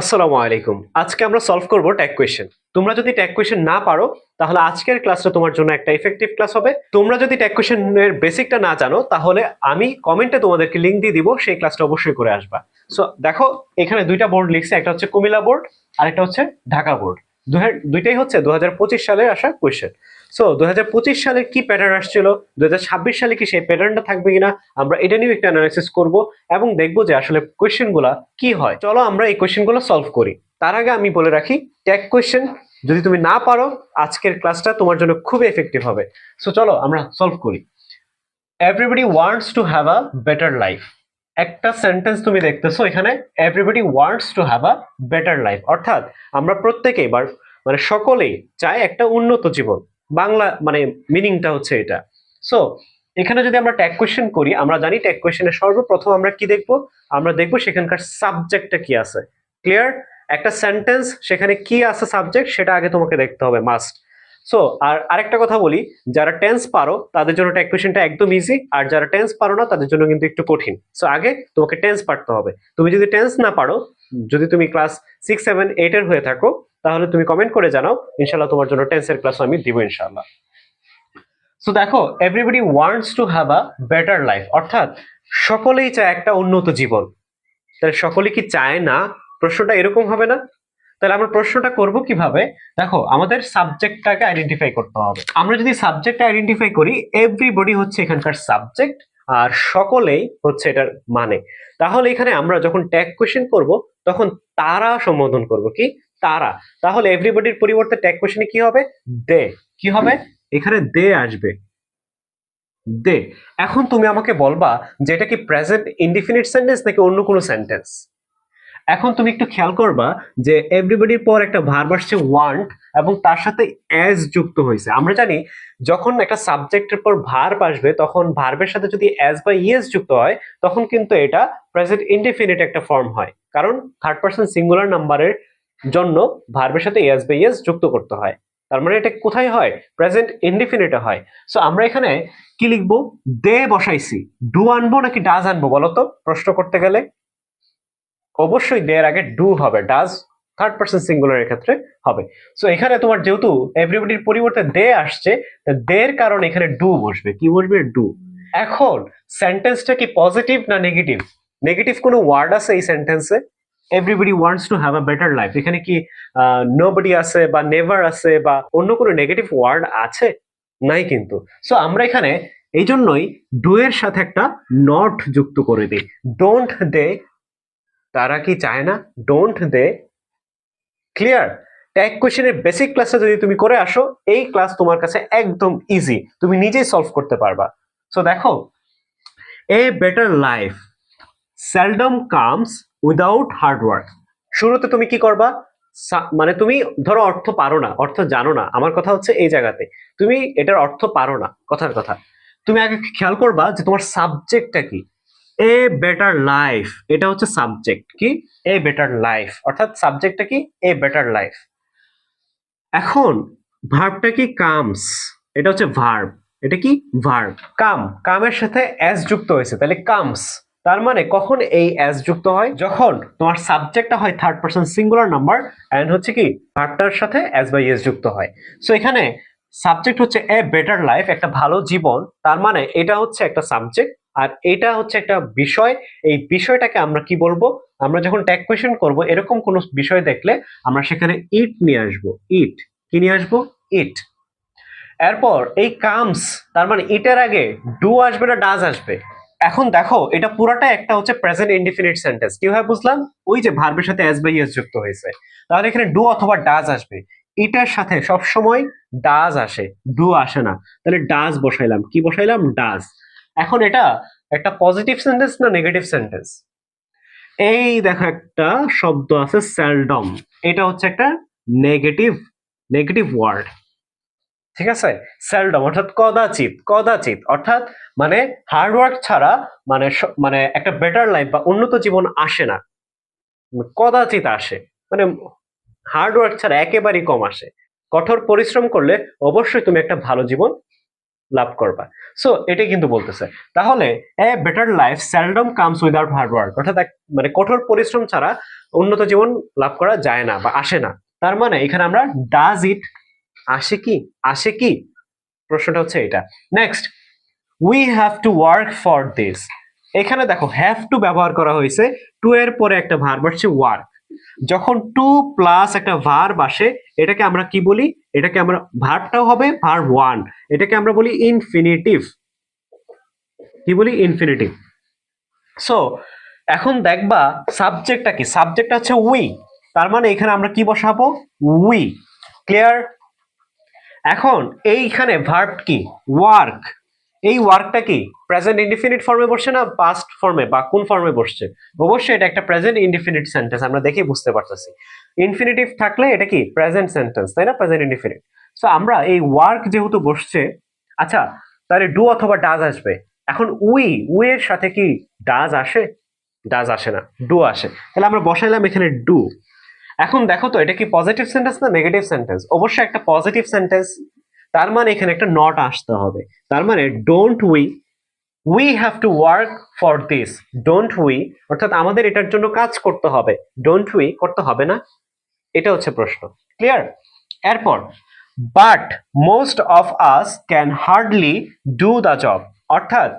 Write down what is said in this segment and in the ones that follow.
আসসালামু আলাইকুম। আজকে আমরা সলভ করব ট্যাগ কোয়েশ্চেন তোমরা যদি ট্যাগ কোয়েশ্চেন না পারো, তাহলে আজকের ক্লাসটা তোমার জন্য একটা ইফেক্টিভ ক্লাস হবে। তোমরা যদি ট্যাগ কোয়েশ্চেনের বেসিকটা না জানো, তাহলে আমি কমেন্টে তোমাদেরকে লিংক দিয়ে দিব, সেই ক্লাসটা অবশ্যই করে আসবা। সো দেখো, এখানে দুইটা বোর্ড লিখছে, একটা হচ্ছে কুমিল্লা বোর্ড আর একটা হচ্ছে ঢাকা বোর্ড দুইটাই হচ্ছে দু হাজার পঁচিশ সালে আসা কোয়েশ্চেন সো দু হাজার পঁচিশ সালে কি প্যাটার্ন আসছিল? দুই হাজার ছাব্বিশ সালে কি সেই প্যাটার্নটা থাকবে কিনা? আমরা এটা নিয়ে একটা অ্যানালাইসিস করব এবং দেখব যে আসলে কোয়েশ্চেনগুলা কি হয়। চলো আমরা এই কোয়েশ্চেনগুলো সলভ করি। তার আগে আমি বলে রাখি ট্যাগ কোয়েশ্চেন যদি তুমি না পারো, আজকের ক্লাসটা তোমার জন্য খুবই এফেক্টিভ হবে। সো চলো আমরা সলভ করি। Everybody wants to have a better life একটা সেন্টেন্স তুমি দেখতেছো এখানে everybody wants to have a better life অর্থাৎ আমরা প্রত্যেকেই বা মানে সকলেই চায় একটা উন্নত জীবন। বাংলা মানে মিনিংটা হচ্ছে এটা। সো এখানে যদি আমরা ট্যাগ কোয়েশ্চেন করি, আমরা জানি ট্যাগ কোয়েশ্চেনের সর্বপ্রথম আমরা কি দেখব? আমরা দেখব সেখানকার সাবজেক্টটা কি আছে। ক্লিয়ার একটা সেন্টেন্স সেখানে কি আছে সাবজেক্ট সেটা আগে তোমাকে দেখতে হবে মাস্ট সো আর আরেকটা কথা বলি, যারা টেন্স পারো, তাদের জন্য ট্যাগ কোয়েশ্চেনটা একদম ইজি আর যারা টেন্স পারো না, তাদের জন্য কিন্তু একটু কঠিন। সো আগে তোমাকে টেন্স পারতে হবে। তুমি যদি টেন্স না পারো যদি তুমি ক্লাস সিক্স সেভেন এইট এর হয়ে থাকো, তাহলে তুমি কমেন্ট করে জানাও ইনশাল্লাহ তোমার জন্য টেন্সের ক্লাস আমি দিব ইনশাল্লাহ সো দেখো everybody wants to have a better life অর্থাৎ সকলেই চায় একটা উন্নত জীবন। তাহলে সকলে কি চায় না? প্রশ্নটা এরকম হবে না? তাহলে আমরা প্রশ্নটা করব কীভাবে? দেখো, আমাদের সাবজেক্টটাকে আইডেন্টিফাই করতে হবে। আমরা যদি সাবজেক্ট আইডেন্টিফাই করি এভরিবডি হচ্ছে এখানকার সাবজেক্ট আর সকলেই হচ্ছে এটার মানে। তাহলে এখানে আমরা যখন ট্যাগ কোয়েশ্চেন করব তখন তারা সম্বোধন করব। কি? তারা। তাহলে এভরিবডির পরিবর্তে ট্যাগ কোয়েশনে কি হবে? দে। কি হবে? এখানে দে আসবে। দে। এখন তুমি আমাকে বলবা যে এটা কি প্রেজেন্ট ইনডিফিনিট সেন্টেন্স নাকি অন্য কোনো সেন্টেন্স এখন তুমি একটু খেয়াল করবা যে এভরিবডির পর একটা ভার্ব আসছে ওয়ান্ট এবং তার সাথে অ্যাজ যুক্ত হয়েছে। আমরা জানি যখন একটা সাবজেক্টের পর ভার্ব আসবে, তখন ভার্বের সাথে যদি অ্যাজ বা ইয়েস যুক্ত হয়, তখন কিন্তু এটা প্রেজেন্ট ইনডিফিনিট একটা ফর্ম হয়। কারণ থার্ড পার্সন সিঙ্গুলার নাম্বারের জন্য ভার্বের সাথে এস বা ইয়েস যুক্ত করতে হয়। তার মানে এটা কোথায় হয়? প্রেজেন্ট ইনডিফিনিটে হয়। সো আমরা এখানে কি লিখব? দে বসাইছি। ডু আনব নাকি ডাজ আনব বলো তো? প্রশ্ন করতে গেলে। অবশ্যই দে এর আগে ডু হবে। ডাজ থার্ড পার্সন সিঙ্গুলারের ক্ষেত্রে হবে। সো এখানে তোমার যেহেতু এভরিবডির পরিবর্তে দে আসছে দের কারণে এখানে ডু বসবে। কি বসবে? ডু এখন সেন্টেন্সটা কি পজিটিভ না নেগেটিভ নেগেটিভ কোনো ওয়ার্ড আছে এই সেন্টেন্সে everybody wants to have a better life এখানে কি নোবডি আছে বা নেভার আছে বা অন্য কোনো নেগেটিভ ওয়ার্ড আছে? নাই কিন্তু। সো আমরা এখানে এই জন্যই ডু এর সাথে একটা নট যুক্ত করে দিই। ডোন্ট দে তারা কি চায় না? ডোন্ট দে ক্লিয়ার ট্যাগ কোয়েশ্চেনের বেসিক ক্লাসটা যদি তুমি করে আসো, এই ক্লাস তোমার কাছে একদম ইজি তুমি নিজেই সলভ করতে পারবা। সো দেখো a better life seldom comes without hard work শুরুতে তুমি কি করবা? মানে তুমি ধরো অর্থ পারো না, অর্থ জানো না। আমার কথা হচ্ছে এই জায়গাতে। তুমি এটার অর্থ পারো না, কথার কথা। তুমি আগে খেয়াল করবা যে তোমার সাবজেক্টটা কি। এ বেটার লাইফ এটা হচ্ছে সাবজেক্ট কি? এ বেটার লাইফ অর্থাৎ সাবজেক্টটা কি? এ বেটার লাইফ এখন ভার্বটা কি? কামস এটা হচ্ছে ভার্ব এটা কি? ভার্ব কাম কামের সাথে অ্যাস যুক্ত হয়েছে, তাহলে কামস তার মানে কখন এই অ্যাস যুক্ত হয়? যখন তোমার সাবজেক্টটা হয় third person singular number and হচ্ছে কি? ভার্বটার সাথে অ্যাস বাই এস যুক্ত হয়। সো এখানে সাবজেক্ট হচ্ছে এ বেটার লাইফ একটা ভালো জীবন, তার মানে এটা হচ্ছে একটা সাবজেক্ট আর এটা হচ্ছে একটা বিষয়। এই বিষয়টাকে আমরা কি বলব? আমরা যখন ট্যাগ কোয়েশন করব, এরকম কোনো বিষয় দেখলে আমরা সেখানে ইট নিয়ে আসব। ইট কি নিয়ে আসব? ইট এরপর এই কামস তার মানে ইটের আগে ডু আসবে না ডাজ আসবে? এখন দেখো, এটা পুরাটা একটা হচ্ছে প্রেজেন্ট ইনডিফিনিট সেন্টেন্স কীভাবে বুঝলাম? ওই যে ভার্বের সাথে এস বাই এস যুক্ত হয়েছে। তাহলে এখানে ডু অথবা ডাজ আসবে। ইটার সাথে সব সময় ডাজ আসে ডু আসে না। তাহলে ডাজ বসাইলাম। কি বসাইলাম? ডাজ এখন এটা একটা পজিটিভ সেন্টেন্স না নেগেটিভ সেন্টেন্স এই দেখো একটা শব্দ আছে সেলডম এটা হচ্ছে একটা নেগেটিভ নেগেটিভ ওয়ার্ড ঠিক আছে? সেলডম অর্থাৎ কদাচিত কদাচিত অর্থাৎ মানে হার্ডওয়ার্ক ছাড়া মানে মানে একটা বেটার লাইফ বা উন্নত জীবন আসে না। কদাচিত আসে। মানে হার্ডওয়ার্ক ছাড়া একেবারেই কম আসে। কঠোর পরিশ্রম করলে অবশ্যই তুমি একটা ভালো জীবন লাভ করবা। সো এটাই কিন্তু বলতেছে। তাহলে a better life seldom comes without hard work অর্থাৎ মানে কঠোর পরিশ্রম ছাড়া উন্নত জীবন লাভ করা যায় না বা আসে না। তার মানে এখানে আমরা ডাজ ইট আসে কি? আসে কি? প্রশ্নটা হচ্ছে এটা। Next we have to work for this এখানে দেখো হ্যাভ টু ব্যবহার করা হয়েছে। টু এর পরে একটা ভার্ব হচ্ছে ওয়ার্ক যখন টু প্লাস একটা ভার্ব আসে, এটাকে আমরা কি বলি? এটাকে আমরা ভার্বটাও হবে ভার্ব ওয়ান এটাকে আমরা বলি ইনফিনিটিভ কি বলি? ইনফিনিটিভ সো এখন দেখবা সাবজেক্টটা কি? সাবজেক্টটা হচ্ছে উই তার মানে এখানে আমরা কি বসাবো? উই ক্লিয়ার এখন এইখানে ভার্ব কি? ওয়ার্ক এই ওয়ার্কটা কি? প্রেজেন্ট ইনডিফিনিট ফর্মে বসছে না পাস্ট ফর্মে বা কোন ফর্মে বসছে? অবশ্যই এটা একটা প্রেজেন্ট ইনডিফিনিট সেন্টেন্স আমরা দেখেই বুঝতে পারতেছি। ইনফিনিটিভ থাকলে এটা কি? প্রেজেন্ট সেন্টেন্স তাই না? প্রেজেন্ট ইনডিফিনিট সো আমরা এই ওয়ার্ক যেহেতু বসছে আচ্ছা তাহলে ডু অথবা ডাজ আসবে। এখন উই উই এর সাথে কি ডাজ আসে? ডাজ আসে না ডু আসে। তাহলে আমরা বসাইলাম এখানে ডু এখন দেখো তো, এটা কি পজিটিভ সেন্টেন্স না নেগেটিভ সেন্টেন্স অবশ্যই একটা পজিটিভ সেন্টেন্স তার মানে এখানে একটা নট আসতে হবে। তার মানে don't we we have to work for this don't we অর্থাৎ আমাদের এটার জন্য কাজ করতে হবে। ডোন্ট উই করতে হবে না? এটা হচ্ছে প্রশ্ন। ক্লিয়ার এরপর but most of us can hardly do the job অর্থাৎ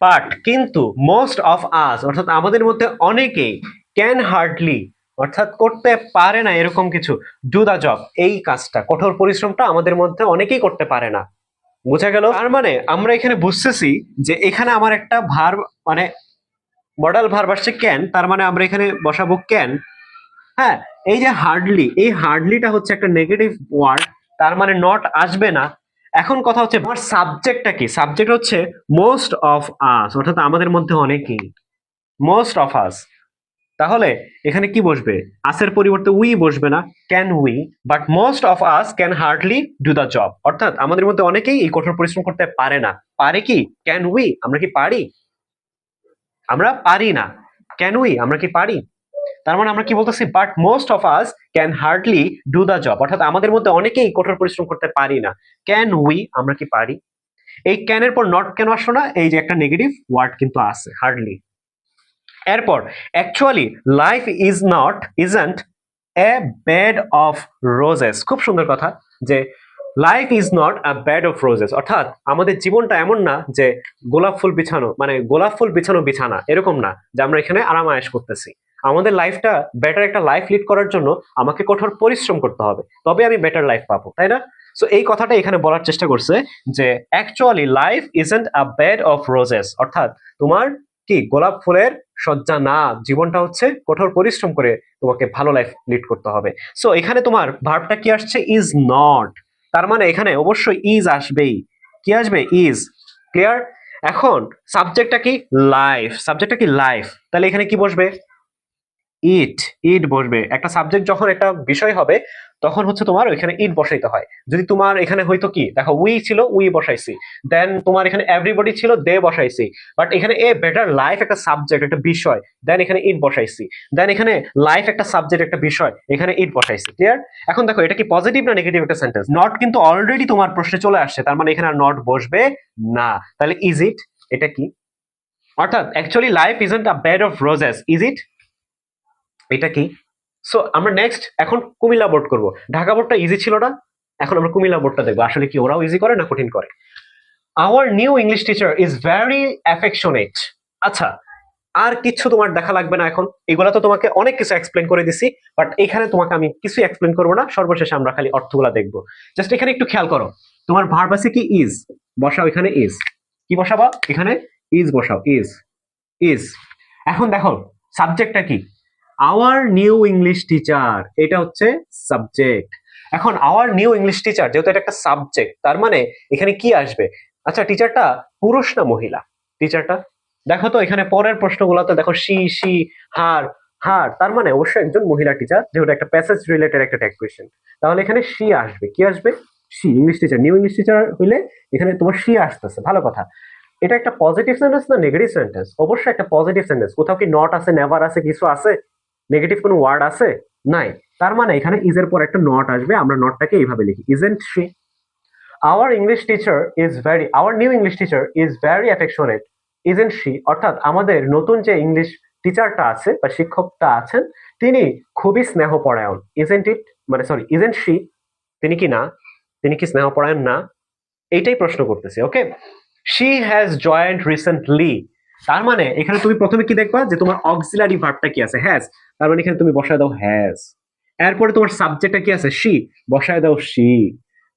বাট কিন্তু মোস্ট অফ আস অর্থাৎ আমাদের মধ্যে অনেকেই ক্যান হার্ডলি অর্থাৎ করতে পারে না এরকম কিছু ডু দা জব এই কাজটা, কঠোর পরিশ্রমটা আমাদের মধ্যে অনেকেই করতে পারে না। বোঝা গেল? তার মানে আমরা এখানে বুঝতেছি যে এখানে আমার একটা ভার মানে মডেল ভার আসছে ক্যান তার মানে আমরা এখানে বসাবো ক্যান হ্যাঁ এই যে হার্ডলি এই হার্ডলিটা হচ্ছে একটা নেগেটিভ ওয়ার্ড তার মানে নট আসবে না। এখন কথা হচ্ছে, আমার সাবজেক্টটা কি? সাবজেক্ট হচ্ছে মোস্ট অফ আস অর্থাৎ আমাদের মধ্যে অনেকেই। মোস্ট অফ আস তাহলে এখানে কি বসবে? আসের পরিবর্তে উই বসবে না can we but most of us can hardly do the job অর্থাৎ আমাদের মধ্যে অনেকেই এই কঠোর পরিশ্রম করতে পারে না। পারে কি? ক্যান উই আমরা কি পারি? আমরা পারি না। ক্যান উই আমরা কি পারি? তার মানে আমরা কি বলতেছি? But most of us can hardly do the job অর্থাৎ আমাদের মধ্যে অনেকেই কঠোর পরিশ্রম করতে পারি না। ক্যান উই আমরা কি পারি? এই ক্যানের পর নট কেন আসলো না? এই যে একটা নেগেটিভ ওয়ার্ড কিন্তু আছে হার্ডলি এরপর actually life is not isn't a bed of roses খুব সুন্দর কথা যে life is not a bed of roses অর্থাৎ, আমাদের জীবনটা এমন না যে, গোলাপ ফুল বিছানো মানে গোলাপ ফুল বিছানো বিছানা, এরকম না, যে আমরা এখানে আরাম আয়েশ করতেছি। আমাদের লাইফটা বেটার একটা লাইফ লিড করার জন্য আমাকে কঠোর পরিশ্রম করতে হবে, তবে আমি বেটার লাইফ পাবো, তাই না? সো এই কথাটা এখানে বলার চেষ্টা করছে যে actually life isn't a bed of roses অর্থাৎ, তোমার কি? গোলাপ ফুলের সজ্জা? না, জীবনটা হচ্ছে কঠোর পরিশ্রম করে তোমাকে ভালো লাইফ লিড করতে হবে। সো এখানে তোমার ভার্বটা কি আসছে? ইজ নট তার মানে এখানে অবশ্যই ইজ আসবেই। কি আসবে? ইজ ক্লিয়ার এখন সাবজেক্টটা কি? লাইফ সাবজেক্টটা কি? লাইফ তাহলে এখানে কি বসবে? ইট ইট বসবে। একটা সাবজেক্ট যখন একটা বিষয় হবে, তখন হচ্ছে তোমার ওইখানে ইট বসাইতে হয়। যদি তোমার এখানে হয়তো কি, দেখো উই ছিল উই বসাইছি। দেন তোমার এখানে এভরিবডি ছিল দে বসাইছি। বাট এখানে এ বেটার লাইফ একটা সাবজেক্ট একটা বিষয় দেন এখানে ইট বসাইছি। দেন এখানে লাইফ একটা সাবজেক্ট একটা বিষয়, এখানে ইট বসাইছি। ক্লিয়ার এখন দেখো, এটা কি পজিটিভ না নেগেটিভ একটা সেন্টেন্স নট কিন্তু অলরেডি তোমার প্রশ্নে চলে আসছে, তার মানে এখানে আর নট বসবে না। তাহলে ইজ ইট এটা কি? অর্থাৎ actually life isn't a bed of roses is it এটা কি? সো আমরা নেক্সট এখন কুমিল্লা বোর্ড করব। ঢাকা বোর্ডটা ইজি ছিল না, এখন আমরা কুমিল্লা বোর্ডটা দেখব। আসলে কি ওরাও ইজি করে না কঠিন করে? Our new English teacher is very affectionate আচ্ছা আর কিছু তোমার দেখা লাগবে না এখন। এগুলা তো তোমাকে অনেক কিছু এক্সপ্লেন করে দিছি বাট এখানে তোমাকে আমি কিছু এক্সপ্লেন করব না। সর্বশেষে আমরা খালি অর্থগুলা দেখব। জাস্ট এখানে একটু খেয়াল করো। তোমার ভার্ব কি? ইজ বসাও এখানে ইজ কি বসাবা? এখানে ইজ বসাও। ইজ ইজ এখন দেখো সাবজেক্টটা কি? আওয়ার নিউ ইংলিশ টিচার এটা হচ্ছে সাবজেক্ট এখন আওয়ার নিউ ইংলিশ টিচার যেহেতু এটা একটা সাবজেক্ট তার মানে এখানে কি আসবে? আচ্ছা টিচারটা পুরুষ না মহিলা? টিচারটা দেখো তো, এখানে পরের প্রশ্নগুলোতে দেখো সি সি হার হার তার মানে অবশ্যই একজন মহিলা টিচার যেহেতু একটা প্যাসেজ রিলেটেড একটা ট্যাগ কোয়েশ্চেন তাহলে এখানে সি আসবে। কি আসবে? She English teacher new English teacher হইলে এখানে তোমার সি আসতেছে। ভালো কথা। এটা একটা পজিটিভ সেন্টেন্স না নেগেটিভ সেন্টেন্স অবশ্যই একটা পজিটিভ সেন্টেন্স কোথাও কি নট আছে নেভার আছে, কিছু আছে? নেগেটিভ কোনো ওয়ার্ড আছে? নাই। তার মানে এখানে ইজের পর একটা নট আসবে, আমরা নটটাকে এইভাবে লিখি। Is isn't she our English teacher is very our new English teacher is very affectionate isn't she অর্থাৎ আমাদের নতুন যে ইংলিশ টিচারটা আছে বা শিক্ষকটা আছেন, তিনি খুবই স্নেহপরায়ণ। ইজেন্ট ইট মানে সরি ইজেন্ট শি তিনি কি না? তিনি কি স্নেহপরায়ণ না? এইটাই প্রশ্ন করতেছে okay she has joined recently তার মানে এখানে তুমি প্রথমে কি দেখবা? যে তোমার অক্সিলারি ভার্বটা কি আছে? হ্যাজ তার মানে এখানে তুমি বসায় দাও হ্যাজ এরপরে তোমার সাবজেক্টটা কি আছে? শি বসায় দাও শি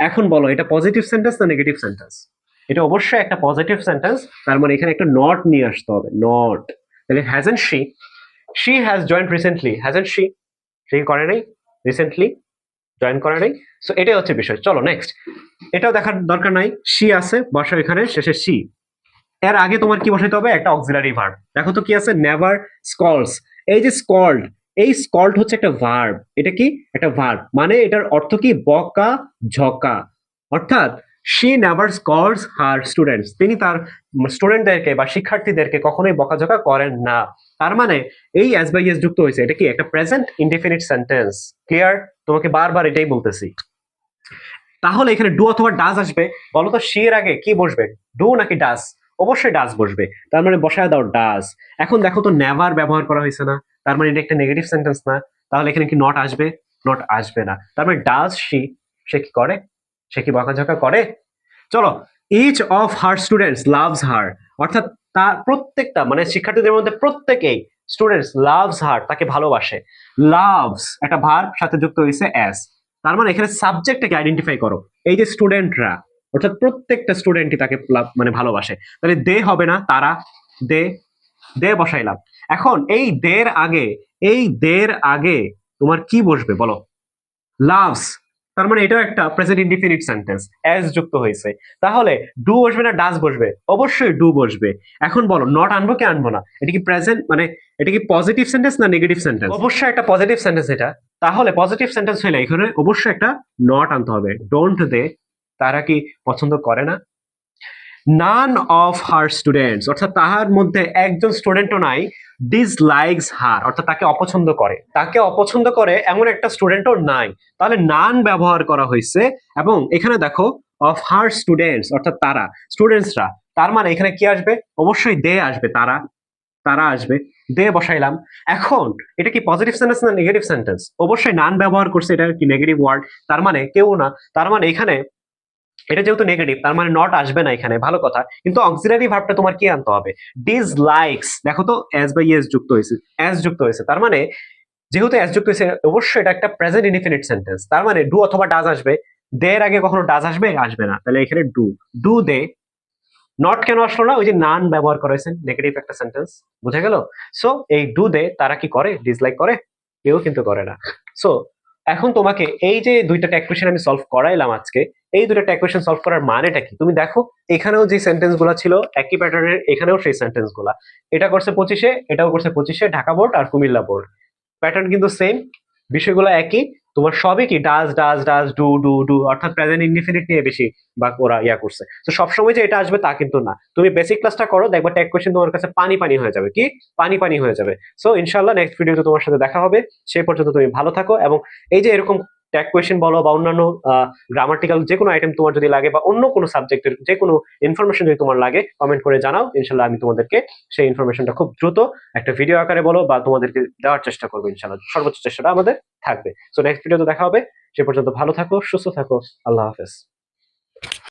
এখন বলো, এটা পজিটিভ সেন্টেন্স না নেগেটিভ সেন্টেন্স এটা অবশ্যই একটা পজিটিভ সেন্টেন্স তার মানে এখানে একটা নট নিয়ে আসতে হবে নট তাহলে hasn't she she has joined recently hasn't she সে করে নাই? রিসেন্টলি জয়েন করে নাই? সো এটাই হচ্ছে বিষয়। চলো নেক্সট এটাও দেখার দরকার নাই। শি আছে বসো এখানে, শেষে শি এর আগে তোমার কি বসাইতে হবে? একটা অক্সিলারি ভার্ব দেখো তো কি আছে? নেভার স্কলস এই যে স্কল্ড এই স্কল্ড হচ্ছে একটা ভার্ব এটা কি? একটা ভার্ব মানে এটার অর্থ কি? বকা, ঝকা। অর্থাৎ she never scolds her students তিনি তার স্টুডেন্টদেরকে বা শিক্ষার্থীদেরকে কখনোই বকাঝকা করেন না। তার মানে এই অ্যাজ বাই এস যুক্ত হয়েছে। এটা কি? একটা প্রেজেন্ট ইনডিফিনিট সেন্টেন্স ক্লিয়ার তোমাকে বারবার এটাই বলতেছি। তাহলে এখানে ডু অথবা ডাস আসবে। বলো তো শি এর আগে কি বসবে? ডু নাকি ডাজ অবশ্যই ডাজ বসবে। তার মানে বসায় দাও ডাজ এখন দেখো তো নেভার ব্যবহার করা হয়েছে না। তার মানে এটা একটা নেগেটিভ সেন্টেন্স না। তাহলে এখানে কি নট আসবে? নট আসবে না। তার মানে ডাজ শি সে কি করে? সে কি বকাঝকা করে? চলো each of her students loves her অর্থাৎ তার প্রত্যেকটা মানে শিক্ষার্থীদের মধ্যে প্রত্যেকেই স্টুডেন্টস লাভস হার তাকে ভালোবাসে। লাভস একটা ভার সাথে যুক্ত হয়েছে অ্যাস তার মানে এখানে সাবজেক্টটাকে আইডেন্টিফাই করো। এই যে স্টুডেন্টরা অর্থাৎ প্রত্যেকটা স্টুডেন্টই তাকে মানে ভালোবাসে। তাহলে দে হবে না তারা দে দে বসাইলাম এখন এই দের আগে এই দের আগে তোমার কি বসবে বলো? লাভস তার মানে এটাও একটা প্রেজেন্ট ইনডিফিনিট সেন্টেন্স অ্যাজ যুক্ত হয়েছে। তাহলে ডু বসবে না ডাজ বসবে? অবশ্যই ডু বসবে। এখন বলো নট আনব কি আনব না? এটা কি প্রেজেন্ট মানে এটা কি পজিটিভ সেন্টেন্স না নেগেটিভ সেন্টেন্স অবশ্যই একটা পজিটিভ সেন্টেন্স এটা। তাহলে পজিটিভ সেন্টেন্স হলে এখানে অবশ্যই একটা নট আনতে হবে। ডোন্ট দে তারা কি পছন্দ করে না? নান অফ হার স্টুডেন্টস অর্থাৎ তাহার মধ্যে একজন স্টুডেন্টও নাই ডিসলাইকস হার অর্থাৎ তাকে অপছন্দ করে। তাকে অপছন্দ করে এমন একটা স্টুডেন্টও নাই। তাহলে নান ব্যবহার করা হয়েছে এবং এখানে দেখো অফ হার স্টুডেন্টস অর্থাৎ তারা স্টুডেন্টসরা তার মানে এখানে কি আসবে? অবশ্যই দে আসবে, তারা তারা আসবে। দে বসাইলাম। এখন, এটা কি পজিটিভ সেন্টেন্স না নেগেটিভ সেন্টেন্স অবশ্যই নান ব্যবহার করছে, এটা কি নেগেটিভ ওয়ার্ড তার মানে কেউ না। তার মানে এখানে এটা যেহেতু নেগেটিভ তার মানে নট আসবে না এখানে, ভালো কথা। কিন্তু অক্সিলারি ভার্বটা তোমার কি আনতে হবে? ডিসলাইকস দেখো তো অ্যাজ বাই এস যুক্ত হয়েছে অ্যাজ যুক্ত হয়েছে। তার মানে যেহেতু অ্যাজ যুক্ত হয়েছে, অবশ্যই এটা একটা প্রেজেন্ট ইনডিফিনিট সেন্টেন্স তার মানে ডু অথবা ডাজ আসবে। দের আগে কখনো ডাজ আসবে আসবে না। তাহলে এখানে ডু ডু দে নট কেন আসলো না? ওই যে নান ব্যবহার করা নেগেটিভ একটা সেন্টেন্স বুঝে গেল? সো এই ডু দে তারা কি করে? ডিসলাইক করে? কেউ কিন্তু করে না। সো এখন তোমাকে এই যে দুইটা ট্যাকুয়েশন আমি সলভ করাইলাম আজকে, এই দুইটা ট্যাকুয়েশন সলভ করার মানেটা কি? তুমি দেখো, এখানেও যে সেন্টেন্সগুলো ছিল, একই প্যাটার্নের এখানেও সেই সেন্টেন্সগুলো এটা করছে পঁচিশে, এটাও করছে পঁচিশে, ঢাকা বোর্ড আর কুমিল্লা বোর্ড। প্যাটার্ন কিন্তু সেম বিষয়গুলো একই। তোমার সবই কি does does does, do do do, অর্থাৎ প্রেজেন্ট ইনডিফিনিট নিয়ে বেশি বা ওরা ইয়া করছে। তো সবসময় যে এটা আসবে তা কিন্তু না। তুমি বেসিক ক্লাসটা করো, দেখবা ট্যাগ কোয়েশ্চেন তোমার কাছে পানি পানি হয়ে যাবে। কি? পানি পানি হয়ে যাবে। সো ইনশাল্লাহ নেক্সট ভিডিওতে তোমার সাথে দেখা হবে। সেই পর্যন্ত তুমি ভালো থাকো এবং এই যে এরকম ট্যাগ কোয়েশন বলো বা অন্যান্য গ্রামাটিক্যাল যে কোনো আইটেম তোমার যদি লাগে বা অন্য কোনো সাবজেক্টের যে কোনো ইনফরমেশন যদি তোমার লাগে কমেন্ট করে জানাও। ইনশাল্লাহ আমি তোমাদেরকে সেই ইনফরমেশনটা খুব দ্রুত একটা ভিডিও আকারে বলো বা তোমাদেরকে দেওয়ার চেষ্টা করব ইনশাল্লাহ। সর্বোচ্চ চেষ্টাটা আমাদের থাকবে। সো নেক্সট ভিডিওতে দেখা হবে। সে পর্যন্ত ভালো থাকো, সুস্থ থাকো। আল্লাহ হাফেজ।